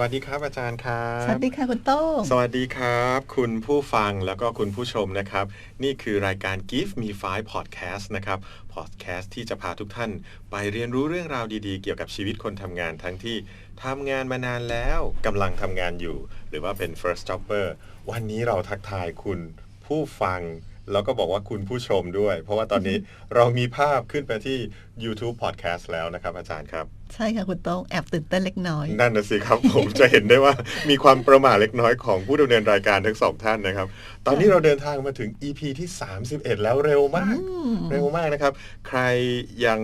วัสดีครับอาจารย์ครับ สวัสดีค่ะคุณโต้ง สวัสดีครับ คุณผู้ฟังแล้วก็คุณผู้ชมนะครับ นี่คือรายการ Give Me Five Podcast นะครับ Podcast ที่จะพาทุกท่าน ไปเรียนรู้เรื่องราวดีๆ เกี่ยวกับชีวิตคนทำงานทั้งที่ทำงานมานานแล้วกำลังทำงานอยู่ หรือว่าเป็น first jobber วันนี้เราทักทายคุณผู้ฟังแล้วก็บอกว่าคุณผู้ชมด้วย เพราะว่าตอนนี้เรามีภาพขึ้นไปที่ YouTube Podcast แล้วนะครับอาจารย์ครับ ใช่ค่ะคุณโต้งแอบตื่นเต้นเล็กน้อย นั่นนะสิครับผมจะเห็นได้ว่ามีความประหม่าเล็กน้อยของผู้ดำเนินรายการทั้งสองท่านนะครับ ตอนนี้เราเดินทางมาถึง EP ที่ 31 แล้วเร็วมาก เร็วมากนะครับ ใครยัง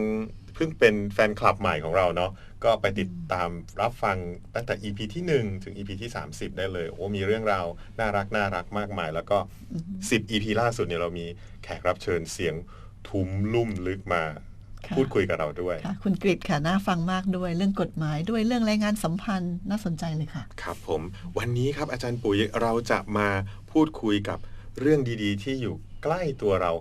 เพิ่งเป็นแฟนคลับใหม่ของเราเนาะก็ไปติดตามรับฟังตั้งแต่ EP ที่ 1 ถึง EP ที่ 30 ได้เลย โอ้ มีเรื่องราวน่ารักน่ารักมากมาย แล้วก็ 10 EP ล่าสุดเนี่ยเรามีแขกรับเชิญเสียงทุ้มลุ่มลึกมาค่ะ พูดคุยกับเราด้วยค่ะคุณกริดค่ะน่าฟังมากด้วย เรื่องกฎหมายด้วยเรื่องแรงงานสัมพันธ์น่าสนใจเลยค่ะ ครับผม วันนี้ครับอาจารย์ปุ๋ยเราจะมาพูดคุยกับเรื่องดีๆ ที่อยู่ใกล้ตัวเรา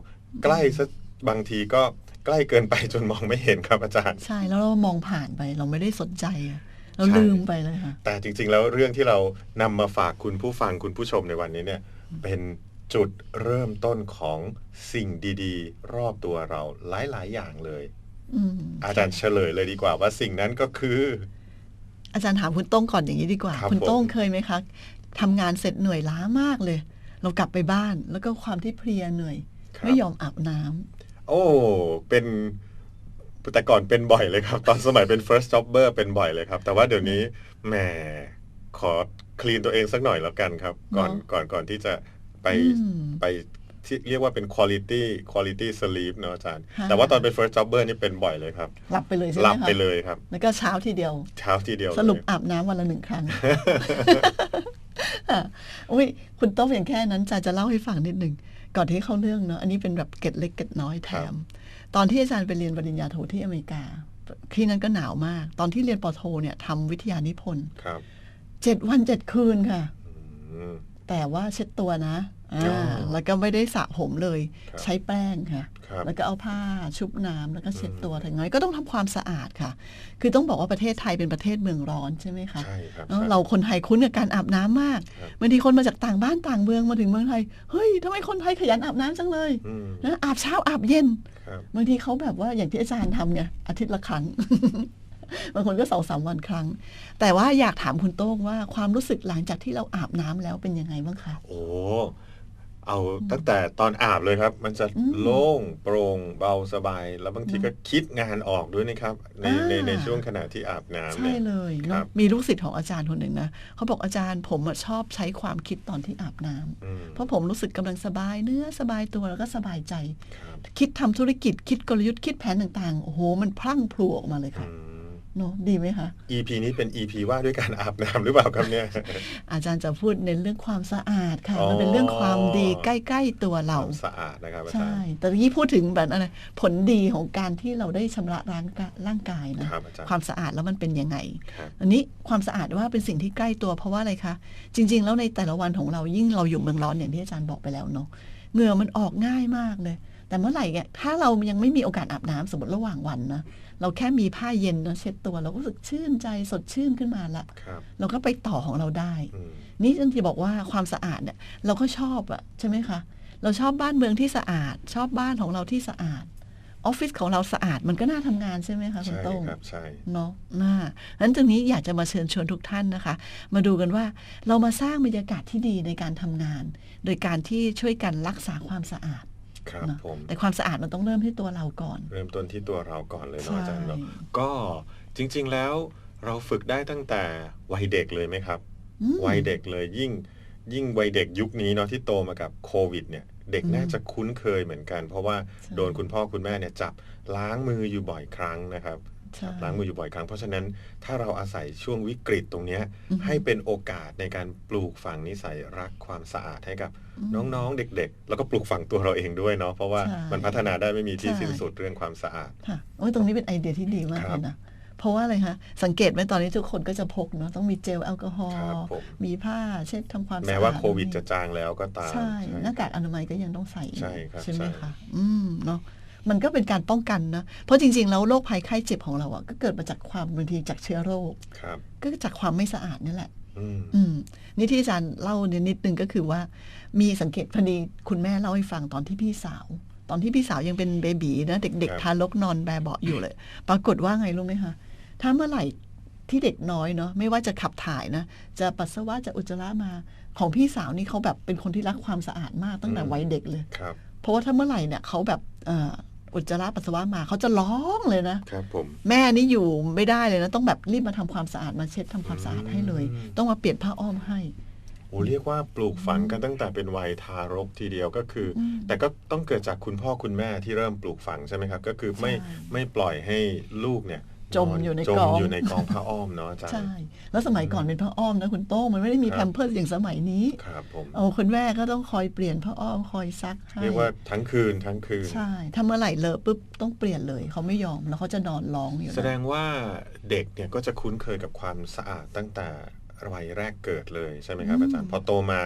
ใกล้ซะบางทีก็ใกล้เกินไปจนมองไม่เห็นครับอาจารย์ ใช่แล้วเรามองผ่านไปเราไม่ได้สนใจอะเราใช่ลืมไปเลยค่ะแต่จริงๆแล้วเรื่องที่เรานำมาฝากคุณผู้ฟังคุณผู้ชมในวันนี้เนี่ยเป็น จุดเริ่มต้นของสิ่งดีๆ รอบตัวเราหลาย ๆ อย่างเลยอืมอาจารย์เฉลยเลยดีกว่า ว่าสิ่งนั้นก็คือ อาจารย์ถามคุณโต้งก่อนอย่างนี้ดีกว่าครับคุณโต้งผมเคยไหมคะทำงานเสร็จเหนื่อยล้ามากเลย เรากลับไปบ้าน แล้วก็ความที่เพลียเหนื่อยครับไม่ยอมอาบน้ำโอ้ เป็นแต่ก่อนเป็นบ่อยเลยครับ ตอนสมัยเป็น first jobber เป็นบ่อยเลยครับ แต่ว่าเดี๋ยวนี้แหมขอคลีนตัวเองสักหน่อยแล้วกันครับ ก่อนเนอะก่อนก่อนที่จะ ไปอืมไปที่เรียกว่าเป็น quality quality sleep เนอะอาจารย์ค่ะแต่ว่าตอนเป็น first jobber นี่เป็นบ่อยเลยครับ หลับไปเลยใช่ไหมหลับคะไปเลยครับ แล้วก็เช้าทีเดียว เช้าทีเดียว สรุปเลยอาบน้ำวันละหนึ่งครั้งอะอุ้ยคุณโต้งอย่างแค่นั้นจะจะเล่าให้ฟังนิดหนึ่ง ก่อนที่เข้าเรื่องเนาะ อันนี้เป็นแบบเกร็ดเล็กเกร็ดน้อยแถม ตอนที่อาจารย์ไปเรียนปริญญาโทที่อเมริกา ที่นั้นก็หนาวมาก ตอนที่เรียนปอโทเนี่ยทำวิทยานิพนธ์ครับเจ็ดวันเจ็ดคืนค่ะอืม แต่ว่าเช็ดตัวนะอ่าอ๋อแล้วก็ไม่ได้สระผมเลยครับใช้แป้งค่ะครับแล้วก็เอาผ้าชุบน้ำแล้วก็เช็ดตัวอืมถึงน้อยก็ต้องทำความสะอาดค่ะ คือต้องบอกว่าประเทศไทยเป็นประเทศเมืองร้อนใช่ไหมคะใช่ครับเนอะใช่เราคนไทยคุ้นกับการอาบน้ำมากครับบางทีคนมาจากต่างบ้านต่างเมืองมาถึงเมืองไทย เฮ้ยทำไมคนไทยขยันอาบน้ำจังเลยอืมนะอาบเช้าอาบเย็นครับบางทีเขาแบบว่าอย่างที่อาจารย์ทำไงอาทิตย์ละครั้ง บางคนก็สองสามวันครั้ง แต่ว่าอยากถามคุณโต้งว่าความรู้สึกหลังจากที่เราอาบน้ำแล้วเป็นยังไงบ้างคะโอ้เอาตั้งแต่ตอนอาบเลยครับ มันจะอืมโล่งโปร่งเบาสบาย แล้วบางทีก็คิดงานออกด้วยนะครับ ในอ่าในในช่วงขณะที่อาบน้ำใช่เนี่ยเลยครัเนาะบมีลูกศิษย์ของอาจารย์คนหนึ่งนะเขาบอกอาจารย์ผมอะชอบใช้ความคิดตอนที่อาบน้ำอืมเพราะผมรู้สึกกำลังสบายเนื้อสบายตัวแล้วก็สบายใจครับคิดทำธุรกิจคิดกลยุทธ์คิดแผนต่างๆโอ้โหมันพลั่งพลูออกมาเลยค่ะอืม เนอะดีไหมคะ EP นี้เป็น EP ว่าด้วยการอาบน้ำหรือเปล่าครับเนี่ย อาจารย์จะพูดในเรื่องความสะอาดค่ะอ๋อมันเป็นเรื่องความดีใกล้ ๆ ตัวเราความสะอาดนะครับอาจาใช่รย์แต่เมื่อกี้พูดถึงแบบอะไรผลดีของการที่เราได้ชำระล้างกะร่างกายนะครับอาจารย์ความสะอาดแล้วมันเป็นยังไงครับอันนี้ความสะอาดว่าเป็นสิ่งที่ใกล้ตัวเพราะว่าอะไรคะจริง ๆ แล้วในแต่ละวันของเรายิ่งเราอยู่เมืองร้อนอย่างที่อาจารย์บอกไปแล้วเนาะเหงื่อมันออกง่ายมากเลย แต่เมื่อไหร่เนี่ยถ้าเรายังไม่มีโอกาสอาบน้ำสมมติระหว่างวันนะ เราแค่มีผ้าเย็นนะเช็ดตัวเราก็รู้สึกชื่นใจสดชื่นขึ้นมาละครับเราก็ไปต่อของเราได้อืมนี่ฉันจะบอกว่าความสะอาดเนี่ยเราก็ชอบอะใช่ไหมคะ เราชอบบ้านเมืองที่สะอาด ชอบบ้านของเราที่สะอาดออฟฟิศของเราสะอาดมันก็น่าทำงานใช่ไหมคะคุณใช่โต้งครับใช่เนาะน่านั้นตรงนี้อยากจะมาเชิญชวนทุกท่านนะคะ มาดูกันว่าเรามาสร้างบรรยากาศที่ดีในการทำงาน โดยการที่ช่วยกันรักษาความสะอาด ครับเนาะผมแต่ความสะอาดมันต้องเริ่มที่ตัวเราก่อน เริ่มต้นที่ตัวเราก่อนเลยเนาะใช่อาจารย์เนาะก็จริง ๆแล้วเราฝึกได้ตั้งแต่วัยเด็กเลยไหมครับอืมวัยเด็กเลยยิ่งยิ่งวัยเด็กยุคนี้เนาะที่โตมากับโควิดเนี่ยเด็กอืมน่าจะคุ้นเคยเหมือนกัน เพราะว่าใช่โดนคุณพ่อคุณแม่เนี่ยจับล้างมืออยู่บ่อยครั้งนะครับใช่ ล้างมืออยู่บ่อยครั้ง เพราะฉะนั้นถ้าเราอาศัยช่วงวิกฤตตรงเนี้ยอือฮึให้เป็นโอกาสในการปลูกฝังนิสัยรักความสะอาดให้กับอืมน้องๆ เด็ก ๆ แล้วก็ปลูกฝังตัวเราเองด้วยเนาะเพราะว่าใช่มันพัฒนาได้ไม่มีที่ใช่สิ้นสุดเรื่องความสะอาดค่ะโอ้ยตรงนี้เป็นไอเดียที่ดีมากครัเลบยนะเพราะว่าอะไรคะสังเกตไหมตอนนี้ทุกคนก็จะพกเนาะต้องมีเจลแอลกอฮอครับล์ผมมีผ้าเช็ดทำความสะอาดแม้ว่าโควิดจะจางแล้วก็ตามใช่ใช่หน้ากากอนามัยก็ยังต้องใส่อยู่ใช่ครับไหมใช่คะอืมเนาะ มันก็เป็นการป้องกันนะ เพราะจริง ๆ แล้วโรคภัยไข้เจ็บของเราอะก็เกิดมาจากความบางทีจากเชื้อโรคครับก็จากความไม่สะอาดนี่แหละอืมอืมนี่ที่อาจารย์เล่าเนี่ยนิดนึงก็คือว่า มีสังเกตพอดีคุณแม่เล่าให้ฟังตอนที่พี่สาว ตอนที่พี่สาวยังเป็นเบบีนะเด็กครับๆทารกนอนแบเบาะอยู่เลย ปรากฏว่าไงรู้ไหมคะถ้าเมื่อไหร่ที่เด็กน้อยเนาะไม่ว่าจะขับถ่ายนะ จะปัสสาวะจะอุจจาระมาของพี่สาวนี่เขาแบบเป็นคนที่รักความสะอาดมากตั้งแต่วัยเด็กเลยครับเพราะว่าถ้าเมื่อไหร่เนี่ยเขาแบบเอ่ออุจจาระปัสสาวะมาเขาจะร้องเลยนะครับผมแม่นี่อยู่ไม่ได้เลยนะ ต้องแบบรีบมาทำความสะอาดมาเช็ดทำความสะอาดให้เลยอืมต้องมาเปลี่ยนผ้าอ้อมให้โอ้เรียกว่าปลูกฝังกันตั้งแต่เป็นวัยทารกทีเดียวก็คืออมแต่ก็ต้องเกิดจากคุณพ่อคุณแม่ที่เริ่มปลูกฝังใช่ไหมครับ ก็คือไม่ใช่ไม่ปล่อยให้ลูกเนี่ย จมอยู่ในจกมองอยู่ในกองผ้าอ้อมเนาะอาจารย์ใช่ แล้วสมัยก่อนเป็นผ้าอ้อมนะคุณโต้งมันไม่ได้มีครับแพมเพิร์สอย่างสมัยนี้ครับผมเอาคุณแม่ก็ต้องคอยเปลี่ยนผ้าอ้อมคอยซักให้เรียกว่าทั้งคืนทั้งคืน ใช่ถ้าเมื่อไหร่เลอะปุ๊บต้องเปลี่ยนเลยเขาไม่ยอมแล้วเขาจะนอนร้องอยู่นะแสดงว่าเด็กเนี่ยก็จะคุ้นเคยกับความสะอาดตั้งแต่วัยแรกเกิดเลยใช่ไหมครับอาจารย์พอโตมา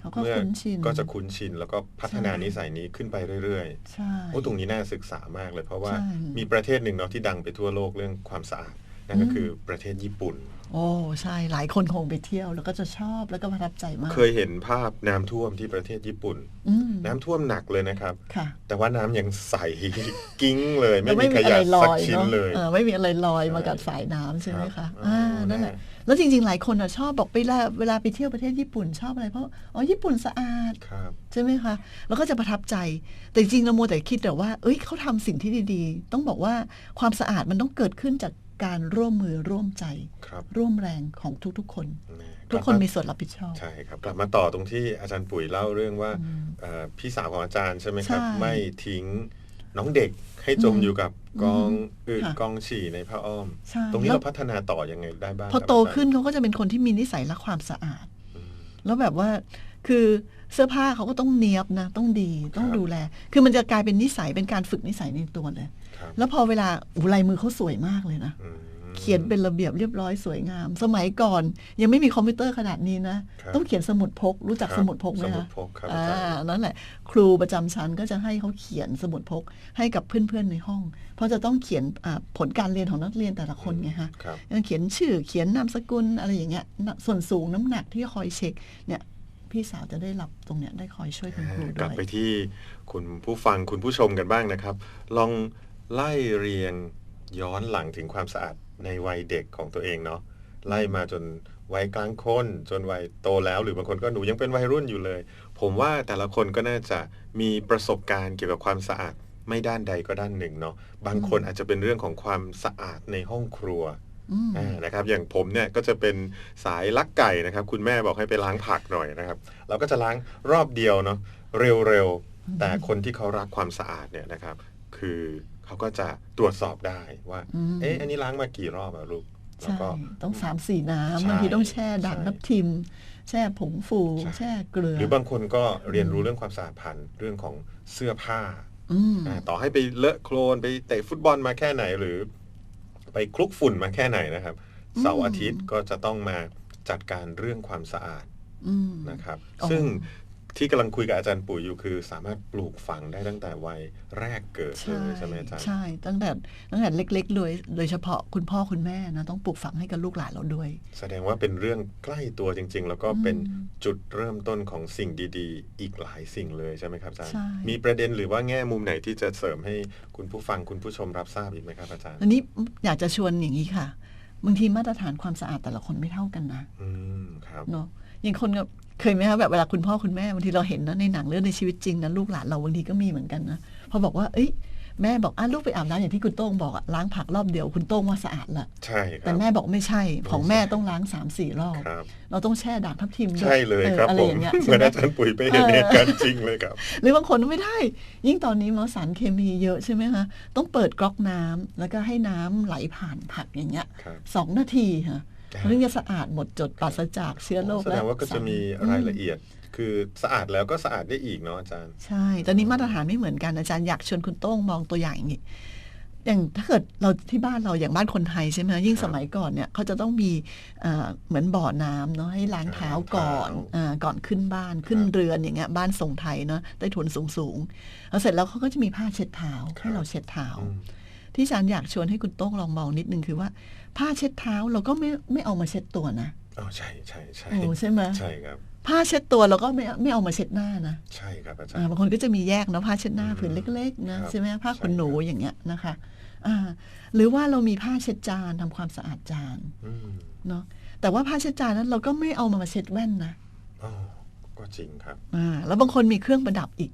เขาก็เมื่อคุ้นชินก็จะคุ้นชิน แล้วก็พัฒนาใช่นิสัยนี้ขึ้นไปเรื่อยใช่ๆโอ้ตรงนี้น่าศึกษามากเลย เพราะว่าใช่มีประเทศหนึ่งเนาะที่ดังไปทั่วโลกเรื่องความสะอาดนั่นก็อืมคือประเทศญี่ปุ่น โอ้ใช่หลายคนคงไปเที่ยวแล้วก็จะชอบแล้วก็ประทับใจมาก เคยเห็นภาพน้ำท่วมที่ประเทศญี่ปุ่นอืมน้ำท่วมหนักเลยนะครับค่ะแต่ว่าน้ำยังใสกิ้งเลย ไม่แล้วมีขอะยะไรลสักอยชิ้นเนาะเลยเออไม่มีอะไรลอยใช่มากับสายน้ำใช่ไหมครัคะบอ่าอ๋อนั่นแหละ แน่แล้วจริงๆ หลายคนอะชอบบอกเวลาเวลาไปเที่ยวประเทศญี่ปุ่นชอบอะไรเพราะอ๋อญี่ปุ่นสะอาดครับใช่ไหมคะแล้วก็จะประทับใจ แต่จริงๆเราโมวแต่คิดแต่ว่า เอ้ยเขาทำสิ่งที่ดีๆ ต้องบอกว่าความสะอาดมันต้องเกิดขึ้นจากการร่วมมือร่วมใจครับร่วมแรงของทุกๆคนแม่ทุกคนลับามีส่วนรับผิดชอบใช่ครับกลับมาต่อตรงที่อาจารย์ปุ๋ยเล่าเรื่องว่าอืมเอ่อพี่สาวของอาจารย์ใช่ไหมครับใช่ไม่ทิ้ง น้องเด็กให้จมอืมอยู่กับกองอืมอืดค่ะกองฉี่ในผ้าอ้อมใช่ตรงนี้แล้วเราพัฒนาต่อยังไงได้บ้างพอครับโตอาจารย์ขึ้นเขาก็จะเป็นคนที่มีนิสัยรักความสะอาดอืมแล้วแบบว่าคือเสื้อผ้าเขาก็ต้องเนียบนะ ต้องดีต้องครับดูแล คือมันจะกลายเป็นนิสัยเป็นการฝึกนิสัยในตัวเลยครับแล้วพอเวลาอูลายมือเขาสวยมากเลยนะอืม เขียนเป็นระเบียบเรียบร้อยสวยงาม สมัยก่อน ยังไม่มีคอมพิวเตอร์ขนาดนี้นะครับต้องเขียนสมุดพก รู้จักครับสมุดพกไหมสมุคะดพกครับอาอ่าจารย์นั่นแหละ ครูประจำชั้นก็จะให้เขาเขียนสมุดพกให้กับเพื่อนๆในห้อง เพราะจะต้องเขียนอ่าผลการเรียนของนักเรียนแต่ละคนไงฮะครับยังเขียนชื่อเขียนนามสกุลอะไรอย่างเงี้ยน่ะส่วนสูงน้ำหนักที่คอยเช็คเนี่ยพี่สาวจะได้รับตรงเนี้ยได้คอยช่วยคุณครูกด้ลับวยไปที่คุณผู้ฟังคุณผู้ชมกันบ้างนะครับ ลองไล่เรียงย้อนหลังถึงความสะอาด ในวัยเด็กของตัวเองเนาะไล่มาจนวัยกลางคนจนวัยโตแล้ว หรือบางคนก็หนูยังเป็นวัยรุ่นอยู่เลย ผมว่าแต่ละคนก็น่าจะมีประสบการณ์เกี่ยวกับความสะอาดไม่ด้านใดก็ด้านหนึ่งเนาะบางคนอาจจะเป็นเรื่องของความสะอาดในห้องครัวอืมอ่านะครับอย่างผมเนี่ยก็จะเป็นสายลักไก่นะครับ คุณแม่บอกให้ไปล้างผักหน่อยนะครับ เราก็จะล้างรอบเดียวเนาะเร็วๆแต่คนที่เขารักความสะอาดเนี่ยนะครับ คือ เขาก็จะตรวจสอบได้ว่าอืมเอ๊ะอันนี้ล้างมากี่รอบอะลูกแล้วใช่ก็ต้องสามสี่น้ำใช่บางทีต้องแช่ด่างใช่ทับทิม แช่ผงฟูใช่แช่เกลือ หรือบางคนก็เรียนรู้เรื่องความสะอาดผ่านเรื่องของเสื้อผ้าอืมอ่าต่อให้ไปเลอะโคลนไปเตะฟุตบอลมาแค่ไหนหรือ ไปคลุกฝุ่นมาแค่ไหนนะครับเสาร์อาทิตย์ก็จะต้องมาจัดการเรื่องความสะอาดอืมนะครับอ๋อซึ่ง ที่กำลังคุยกับอาจารย์ปุ๋ยอยู่คือ สามารถปลูกฝังได้ตั้งแต่วัยแรกเกิดเลยใช่ไหมอาจารย์ใช่ตั้งแต่ตั้งแต่เล็กๆเลยโดยเฉพาะคุณพ่อคุณแม่นะต้องปลูกฝังให้กับลูกหลานเราด้วย แสดงว่าเป็นเรื่องใกล้ตัวจริง ๆ แล้วก็เป็นอืมจุดเริ่มต้นของสิ่งดีๆ อีกหลายสิ่งเลยใช่ไหมครับอาจารย์ใช่มีประเด็นหรือว่าแง่มุมไหนที่จะเสริมให้คุณผู้ฟังคุณผู้ชมรับทราบอีกไหมครับอาจารย์อันนี้อยากจะชวนอย่างนี้ค่ะบางทีมาตรฐานความสะอาดแต่ละคนไม่เท่ากันนะอืมครับเนาะอ ย่างคนก็เคยไหมคะแบบเวลาคุณพ่อคุณแม่บางทีเราเห็นนะในหนังเรื่องในชีวิตจริงนะลูกหลานเราบางทีก็มีเหมือนกันนะพอบอกว่า เอ้ยแม่บอกอะลูกไปอาบน้ำอย่างที่คุณโต้งบอกอะล้างผักรอบเดียวคุณโต้งว่าสะอาดละใช่คแต่รับแม่บอกไม่ใช่ ของแม่ต้องล้างสามสี่รอบครับเราต้องแช่ด่างทับทิมด้วยใช่เลยออครับอะไรผอมย่างเงี้ยเหใช่มือนไหมอาจารย์ปุ๋ยไปเห็นเออเหตุการณ์จริงเลยครับ หรือบางคนไม่ได้ ยิ่งตอนนี้มาสารเคมีเยอะใช่ไหมคะต้องเปิดก๊อกน้ำแล้วก็ให้น้ำไหลผ่านผักอย่างเงี้ยครับสองนาทีค่ะ อ่าถึงจะสะอาดหมดจดปราศจากเชื้อโรคแสดงว่าก็จะมีอืรายละเอียด คือสะอาดแล้วก็สะอาดได้อีกเนาะอาจารย์ ใช่ ตอนนี้มาตรฐานไม่เหมือนกันอาจารย์อยากชวนคุณโต้งมองตัวอย่างอย่างนี้อย่างถ้าเกิดเราที่บ้านเราอย่างบ้านคนไทยใช่ไหมยิ่งครับสมัยก่อนเนี่ยเขาจะต้องมีเอ่อเหมือนบ่อน้ำเนาะให้ล้างเท้าก่อนล้างเท้าอ่าก่อนขึ้นบ้านขึ้นครับเรือนอย่างเงี้ยบ้านทรงไทยเนาะใต้ถุนสูงสูงๆแล้วเสร็จแล้วเขาก็จะมีผ้าเช็ดเท้าครับให้เราเช็ดเท้าอืมที่อาจารย์อยากชวนให้คุณโต้งลองมองนิดนึงคือว่า ผ้าเช็ดเท้าเราก็ไม่ไม่เอามาเช็ดตัวนะอ๋อใช่ใช่ใช่โอ้ใช่ไหมใช่ครับผ้าเช็ดตัวเราก็ไม่ไม่เอามาเช็ดหน้านะใช่ครับอาจารอ่าย์บางคนก็จะมีแยกเนาะผ้าเช็ดหน้าอืมผืนเล็กๆนะครับใช่ไหมผ้าขนหนูใช่ครับอย่างเงี้ยนะคะอ่าหรือว่าเรามีผ้าเช็ดจานทำความสะอาดจานอืมเนาะแต่ว่าผ้าเช็ดจานนั้นเราก็ไม่เอามาเช็ดแว่นนะอ๋อก็จริงครับอ่าแล้วบางคนมีเครื่องประดับอีก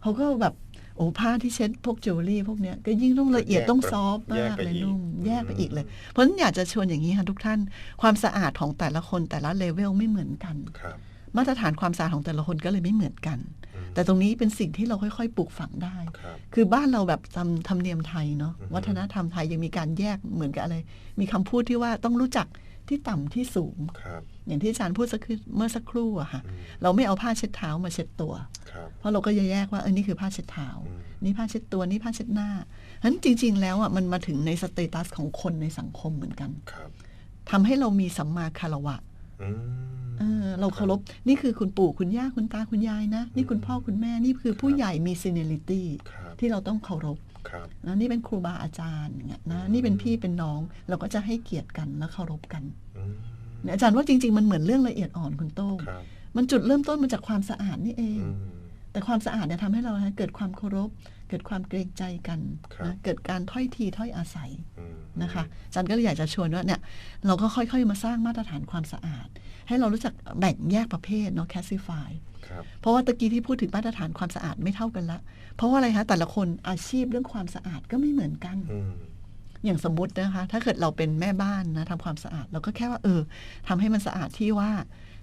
เขาก็แบบโอ้ผ้าที่เช็ดพวกจิวเวลรี่พวกเนี้ยก็ยิ่งต้องละเอียดแยกต้องซอฟต์แยมากกไปเลยอีกนุ่มอืมแยกไปอีกเลย เพราะฉะนั้นอยากจะชวนอย่างนี้ค่ะทุกท่าน ความสะอาดของแต่ละคนแต่ละเลเวลไม่เหมือนกันครับมาตรฐานความสะอาดของแต่ละคนก็เลยไม่เหมือนกันอืมแต่ตรงนี้เป็นสิ่งที่เราค่อยๆ ปลูกฝังได้ครับคือบ้านเราแบบทำธรรมเนียมไทยเนาะอือฮึวัฒนธรรมไทยยังมีการแยกเหมือนกับอะไร มีคำพูดที่ว่าต้องรู้จัก ที่ต่ำที่สูงครับอย่างที่อาจารย์พูดสักครู่เมื่อสักครู่อะค่ะอืมเราไม่เอาผ้าเช็ดเท้ามาเช็ดตัวครับเพราะเราก็จะแยกว่าเออนี่คือผ้าเช็ดเท้าอืมนี่ผ้าเช็ดตัวนี่ผ้าเช็ดหน้าฉะนั้นจริง ๆ แล้วอะมันมาถึงในสเตตัสของคนในสังคมเหมือนกันครับทำให้เรามีสัมมาคารวะอืม เออเราเคารพนี่คือคุณปู่คุณย่าคุณตาคุณยายนะ นี่คุณพ่อคุณแม่นี่คือผู้ใหญ่มีซีเนลิตี้ครับที่เราต้องเคารพครับนะนี่เป็นครูบาอาจารย์อย่างเงี้ยนะอืมนี่เป็นพี่เป็นน้องเราก็จะให้เกียรติกันและเคารพกันอืมเนี่ยอาจารย์ว่าจริง ๆ มันเหมือนเรื่องละเอียดอ่อนคุณโต้งครับมันจุดเริ่มต้นมาจากความสะอาดนี่เองอืมแต่ความสะอาดเนี่ยทำให้เรานะเกิดความเคารพ เกิดความเกรงใจกันครับนะเกิดการถ้อยทีถ้อยอาศัยอืมนะคะอาจารย์ก็เลยอยากจะชวนว่าเนี่ยเราก็ค่อยๆมาสร้างมาตรฐานความสะอาด ให้เรารู้จักแบ่งแยกประเภทเนาะ classify ครับเพราะว่าตะกี้ที่พูดถึงมาตรฐานความสะอาดไม่เท่ากันละ เพราะว่าอะไรคะแต่ละคนอาชีพเรื่องความสะอาดก็ไม่เหมือนกันอืมอย่างสมมตินะคะ ถ้าเกิดเราเป็นแม่บ้านนะทำความสะอาด เราก็แค่ว่า เออทำให้มันสะอาดที่ว่า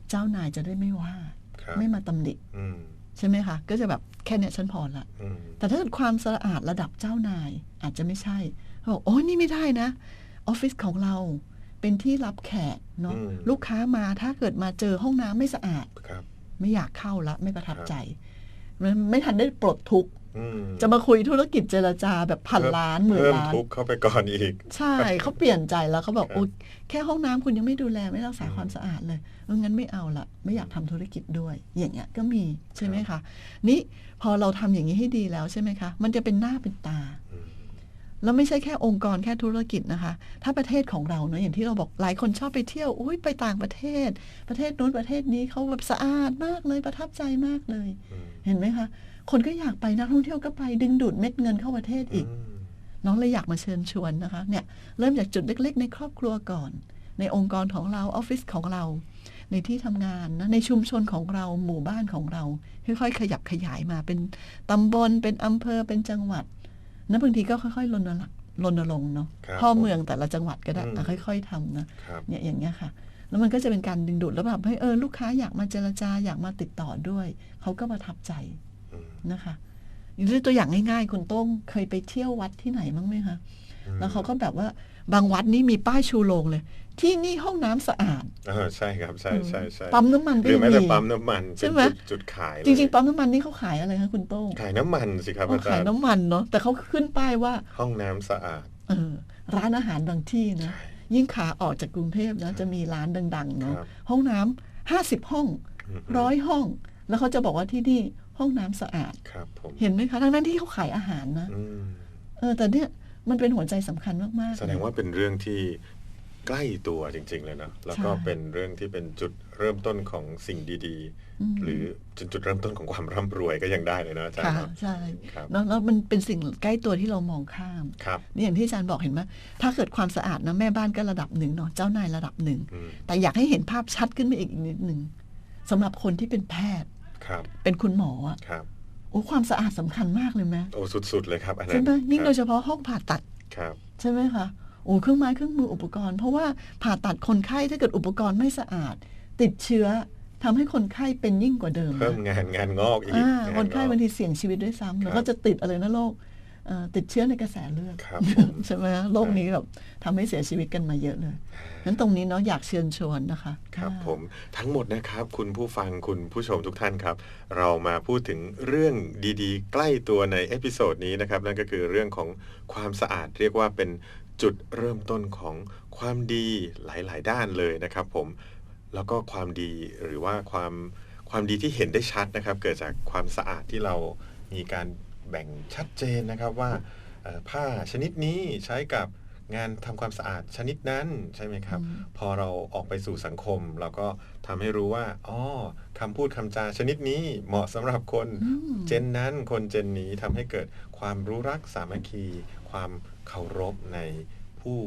เจ้านายจะได้ไม่ว่าครับไม่มาตำหนิอืม ใช่ไหมคะ ก็จะแบบแค่เนี้ยฉันพอละอืมแต่ถ้าเกิดความสะอาดระดับเจ้านาย อาจจะไม่ใช่เขาบอกโอ้ยนี่ไม่ได้นะออฟฟิศของเราเป็นที่รับแขกเนาะอืมลูกค้ามาถ้าเกิดมาเจอห้องน้ำไม่สะอาดครับไม่อยากเข้าละ ไม่ประทับครับใจ มันไม่ทันได้ปลดทุกข์อืม จะมาคุยธุรกิจเจรจาแบบพันล้านหมื่นเพิ่มล้านทุกข์เข้าไปก่อนอีก ใช่เขาเปลี่ยนใจแล้วเขาบอกครับโอ้แค่ห้องน้ำคุณยังไม่ดูแลไม่รักษาอืมความสะอาดเลยเอองั้นไม่เอาละไม่อยากทำธุรกิจด้วย อย่างเงี้ยก็มีใช่ไหมคะนี่พอเราทำอย่างนี้ให้ดีแล้วใช่ไหมคะ มันจะเป็นหน้าเป็นตาอืมแล้วไม่ใช่แค่องค์กรแค่ธุรกิจนะคะ ถ้าประเทศของเราเนอะอย่างที่เราบอกหลายคนชอบไปเที่ยวอุ้ยไปต่างประเทศ ประเทศนู้นประเทศนี้เขาแบบสะอาดมากเลยประทับใจมากเลยอืมเห็นไหมคะ คนก็อยากไปนักท่องเที่ยวก็ไปดึงดูดเม็ดเงินเข้าประเทศอีกมน้องเลยอยากมาเชิญชวนนะคะเนี่ยเริ่มจากจุดเล็ก ๆ ในครอบครัวก่อน ในองค์กรของเราออฟฟิศของเรา ในที่ทำงานนะในชุมชนของเราหมู่บ้านของเราค่อยๆขยับขยายมาเป็นตำบลเป็นอำเภอเป็นจังหวัดนะบางทีก็ค่อยๆรณรงค์รณรงค์เนาะครับพ่อเมืองแต่ละจังหวัดก็ได้อืมอะค่อย ๆทำนะครับเนี่ยอย่างเงี้ยค่ะแล้วมันก็จะเป็นการดึงดูดแล้วแบบให้เออลูกค้าอยากมาเจรจาอยากมาติดต่อด้วย เขาก็ประทับใจอืม นะคะอย่างตัวอย่างง่ายๆ คุณโต้งเคยไปเที่ยววัดที่ไหนบ้างไหมคะอืมแล้วเขาก็แบบว่าบางวัดนี่มีป้ายชูโรงเลย ที่นี่ห้องน้ำสะอาดอ่าใช่ครับใช่ใช่ใช่ปั๊มน้ำมันหก็รือยังแม้แต่มีปั๊มน้ำมันใช่เป็นไหมจุดจุดขายเลยจริงๆปั๊มน้ำมันนี่เขาขายอะไรคะคุณโต้งขายน้ำมันสิครับเขาอาจาขายรย์น้ำมันเนาะแต่เขาขึ้นป้ายว่า ห้องน้ำสะอาดเออร้านอาหารบางที่นะใช่ยิ่งขาออกจากกรุงเทพนะจะมีร้านดังๆเนาะครับห้องน้ำห้าสิบห้องมร้อยห้อง แล้วเขาจะบอกว่าที่นี่ ห้องน้ำสะอาดครับผมเห็นไหมคะทั้งนั้นที่เขาขายอาหารนะอืมเออแต่เนี่ยมันเป็นหัวใจสำคัญมากๆ แสดงว่าเป็นเรื่องที่ใกล้ตัวจริง ๆ เลยนะ แล้วก็ใช่เป็นเรื่องที่เป็นจุดเริ่มต้นของสิ่งดีอืมๆหรือจุดจุดเริ่มต้นของความร่ำรวยก็ยังได้เลยนะอาจารย์ค่ะเนาะใช่ครับแล้วแล้วมันเป็นสิ่งใกล้ตัวที่เรามองข้ามครับนี่อย่างที่อาจารย์บอกเห็นไหมถ้าเกิดความสะอาดนะแม่บ้านก็ระดับหนึ่งเนาะเจ้านายระดับหนึ่งอืมแต่อยากให้เห็นภาพชัดขึ้นไปอีกนิดหนึ่งสำหรับคนที่เป็นแพทย์ ครับ เป็นคุณหมออะครับโอ้ความสะอาดสำคัญมากเลยไหมโอ้สุด ๆ เลยครับอันนั้ใช่นไหมยิ่งครับโดยเฉพาะห้องผ่าตัดครับ ใช่ไหมคะโอ้เครื่องไม้เครื่องมืออุปกรณ์ เพราะว่าผ่าตัดคนไข้ถ้าเกิดอุปกรณ์ไม่สะอาด ติดเชื้อทำให้คนไข้เป็นยิ่งกว่าเดิมเพิ่มนะงานงานงอกอีกอ่างานคนไข้งอกบางทีเสี่ยงชีวิตด้วยซ้ำแล้วครัก็บจะติดอะไรนะโรคเอ่อ ติดเชื้อในกระแสเลือดครับผมใช่ไหมโรคนี้แบบทำให้เสียชีวิตกันมาเยอะเลยงั้นตรงนี้เนาะอยากเชิญชวนนะคะ ครับอ่าผมทั้งหมดนะครับ คุณผู้ฟังคุณผู้ชมทุกท่านครับ เรามาพูดถึงเรื่องดีๆ ใกล้ตัวในเอพิโซดนี้นะครับ นั่นก็คือเรื่องของความสะอาดเรียกว่าเป็นจุดเริ่มต้นของความดีหลายๆ ด้านเลยนะครับ ผมแล้วก็ความดีหรือว่าความความดีที่เห็นได้ชัดนะครับ เกิดจากความสะอาดที่เรามีการ แบ่งชัดเจนนะครับว่าเอ่อผ้าชนิดนี้ใช้กับงานทำความสะอาดชนิดนั้นใช่ไหมครับอืมพอเราออกไปสู่สังคม เราก็ทำให้รู้ว่าอ๋อคำพูดคำจาชนิดนี้เหมาะสำหรับคนอืมเจนนั้นคนเจนนี้ทำให้เกิดความรู้รักสามัคคี ความเคารพในผู้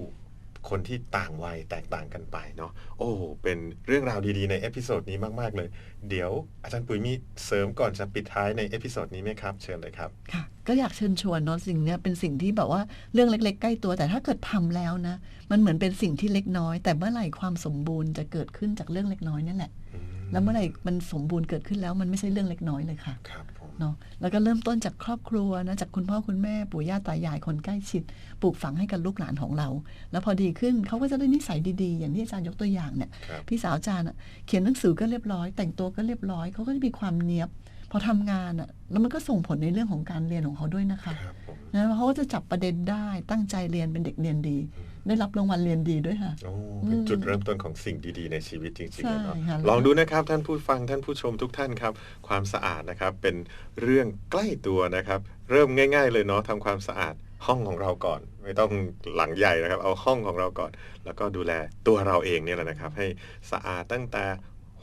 คนที่ต่างวัยแตกต่างกันไปเนาะโอ้เป็นเรื่องราวดีๆ ในเอพิโซดนี้มากๆเลย เดี๋ยวอาจารย์ปุ๋ยมีเสริมก่อนจะปิดท้ายในเอพิโซดนี้ไหมครับ เชิญเลยครับค่ะก็อยากเชิญชวนเนาะสิ่งเนี้ยเป็นสิ่งที่แบบว่าเรื่องเล็ก ๆ ใกล้ตัว แต่ถ้าเกิดทำแล้วนะ มันเหมือนเป็นสิ่งที่เล็กน้อย แต่เมื่อไหร่ความสมบูรณ์จะเกิดขึ้นจากเรื่องเล็กน้อยนี่แหละอืมแล้วเมื่อไหร่มันสมบูรณ์เกิดขึ้นแล้วมันไม่ใช่เรื่องเล็กน้อยเลยค่ะครับผม เนาะแล้วก็เริ่มต้นจากครอบครัวนะจากคุณพ่อคุณแม่ปู่ย่าตายายคนใกล้ชิด ปลูกฝังให้กับลูกหลานของเรา แล้วพอดีขึ้นเขาก็จะได้นิสัยดีๆ อย่างที่อาจารย์ยกตัวอย่างเนี่ยครับพี่สาวอาจารย์อะเขียนหนังสือก็เรียบร้อย แต่งตัวก็เรียบร้อยเขาก็จะมีความเนียบพอทำงานอะแล้วมันก็ส่งผลในเรื่องของการเรียนของเขาด้วยนะคะครับผม นะเขาก็จะจับประเด็นได้ตั้งใจเรียนเป็นเด็กเรียนดี ได้รับรางวัลเรียนดีด้วยค่ะโอ้เป็นจุดเริ่มต้นของสิ่งดีๆ ในชีวิตจริงๆใช่เลยเนาะค่ะลองดูนะครับท่านผู้ฟังท่านผู้ชมทุกท่านครับ ความสะอาดนะครับเป็นเรื่องใกล้ตัวนะครับ เริ่มง่าย ๆ เลยเนาะทำความสะอาดห้องของเราก่อน ไม่ต้องหลังใหญ่นะครับ เอาห้องของเราก่อน แล้วก็ดูแลตัวเราเองเนี่ยแหละนะครับ ให้สะอาดตั้งแต่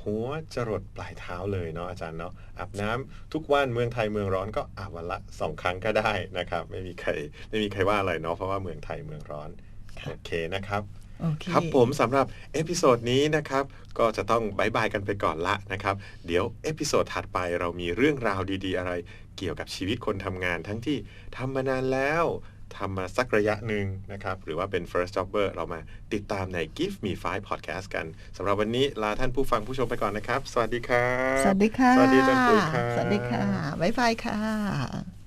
หัวจรดปลายเท้าเลยเนาะอาจารย์เนาะอาบน้ำทุกวันเมืองไทยเมืองร้อนก็อาบวันละสองครั้งก็ได้นะครับ ไม่มีใครไม่มีใครว่าอะไรเนาะเพราะว่าเมืองไทยเมืองร้อนค่ะโอเคนะครับโอเคครับผมสำหรับเอพิโซดนี้นะครับ ก็จะต้องบายบายกันไปก่อนละนะครับ เดี๋ยวเอพิโซดถัดไปเรามีเรื่องราวดี ๆ อะไร เกี่ยวกับชีวิตคนทำงานทั้งที่ทำมานานแล้ว ทำมาสักระยะหนึ่งนะครับ หรือว่าเป็น first jobber เรามาติดตามใน Give Me Five Podcast กันสำหรับวันนี้ลาท่านผู้ฟังผู้ชมไปก่อนนะครับ สวัสดีครับ สวัสดีค่ะ สวัสดีอาจารย์ปุ๋ยครับสวัสดีค่ะ บ๊ายบายค่ะ